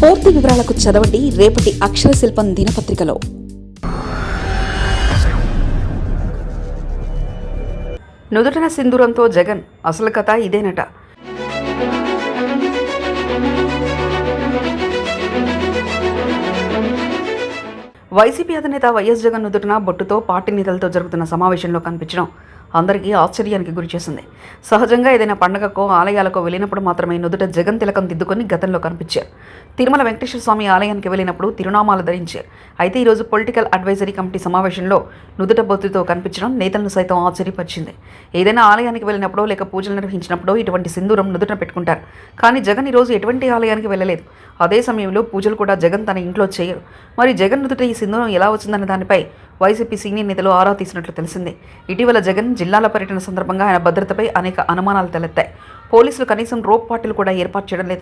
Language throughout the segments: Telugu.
పూర్తి వివరాలకు చదవండి రేపటి అక్షర శిల్పం దినపత్రికలో. నుదుటన సింధూరంతో జగన్ అసలు కథ ఇదేనట. వైసీపీ అధినేత వైఎస్ జగన్ నుదుటన బొట్టుతో పార్టీ నేతలతో జరుగుతున్న సమావేశంలో కనిపించడం అందరికీ ఆశ్చర్యానికి గురిచేసింది సహజంగా ఏదైనా పండగకో ఆలయాలకో వెళ్ళినప్పుడు మాత్రమే నుదుట జగన్ తిలకం దిద్దుకొని గతంలో కనిపించారు. తిరుమల వెంకటేశ్వర స్వామి ఆలయానికి వెళ్ళినప్పుడు తిరునామాలు ధరించారు. అయితే ఈరోజు పొలిటికల్ అడ్వైజరీ కమిటీ సమావేశంలో నుదుట బొత్తుతో కనిపించడం నేతలను సైతం ఆశ్చర్యపరిచింది. ఏదైనా ఆలయానికి వెళ్ళినప్పుడు లేక పూజలు నిర్వహించినప్పుడో ఇటువంటి సింధూరం నుదుట పెట్టుకుంటారు. కానీ జగన్ ఈరోజు ఎటువంటి ఆలయానికి వెళ్ళలేదు. అదే సమయంలో పూజలు కూడా జగన్ తన ఇంట్లో చేయరు. మరి జగన్ నుదుట ఈ సింధూరం ఎలా వచ్చిందనే దానిపై వైసీపీ సీనియర్ నేతలు ఆరా తీసినట్లు తెలిసింది. ఇటీవల జగన్ జిల్లాల పర్యటన సందర్భంగా ఆయన భద్రతపై అనేక అనుమానాలు తలెత్తాయి. పోలీసులు కనీసం రోప్ పార్టీలు కూడా ఏర్పాటు చేయడం లేదు.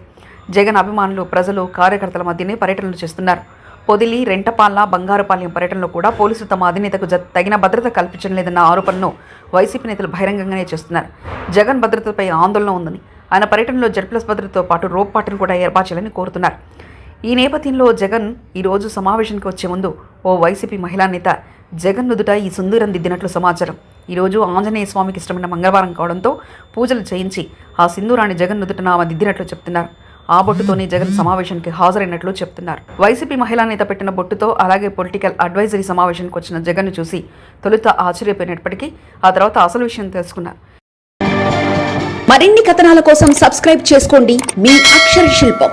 జగన్ అభిమానులు ప్రజలు కార్యకర్తల మధ్యనే పర్యటనలు చేస్తున్నారు. పొదిలి రెంటపాల బంగారుపాలెం పర్యటనలో కూడా పోలీసులు తమ అధినేతకు జ- తగిన భద్రత కల్పించడం లేదన్న ఆరోపణను వైసీపీ నేతలు బహిరంగంగానే చేస్తున్నారు. జగన్ భద్రతపై ఆందోళన ఉందని ఆయన పర్యటనలో జెడ్ ప్లస్ భద్రతతో పాటు రోప్ పార్టీలు కూడా ఏర్పాటు చేయాలని కోరుతున్నారు. ఈ నేపథ్యంలో జగన్ ఈరోజు సమావేశానికి వచ్చే ముందు ఓ వైసీపీ మహిళా నేత జగన్ నుదుట ఈ సుందూరం దిద్దినట్లు సమాచారం. ఈరోజు ఆంజనేయ స్వామికి ఇష్టమైన మంగళవారం కావడంతో పూజలు చేయించి ఆ సింధూరాన్ని జగన్ నుదుటన ఆమె దిద్దినట్లు చెప్తున్నారు. ఆ బొట్టుతోనే జగన్ సమావేశానికి హాజరైనట్లు చెప్తున్నారు. వైసీపీ మహిళా నేత పెట్టిన బొట్టుతో అలాగే పొలిటికల్ అడ్వైజరీ సమావేశానికి వచ్చిన జగన్ను చూసి తొలుత ఆశ్చర్యపోయినప్పటికీ ఆ తర్వాత అసలు విషయం తెలుసుకున్నారు. మరిన్ని కథనాల కోసం సబ్స్క్రైబ్ చేసుకోండి మీ అక్షర శిల్పం.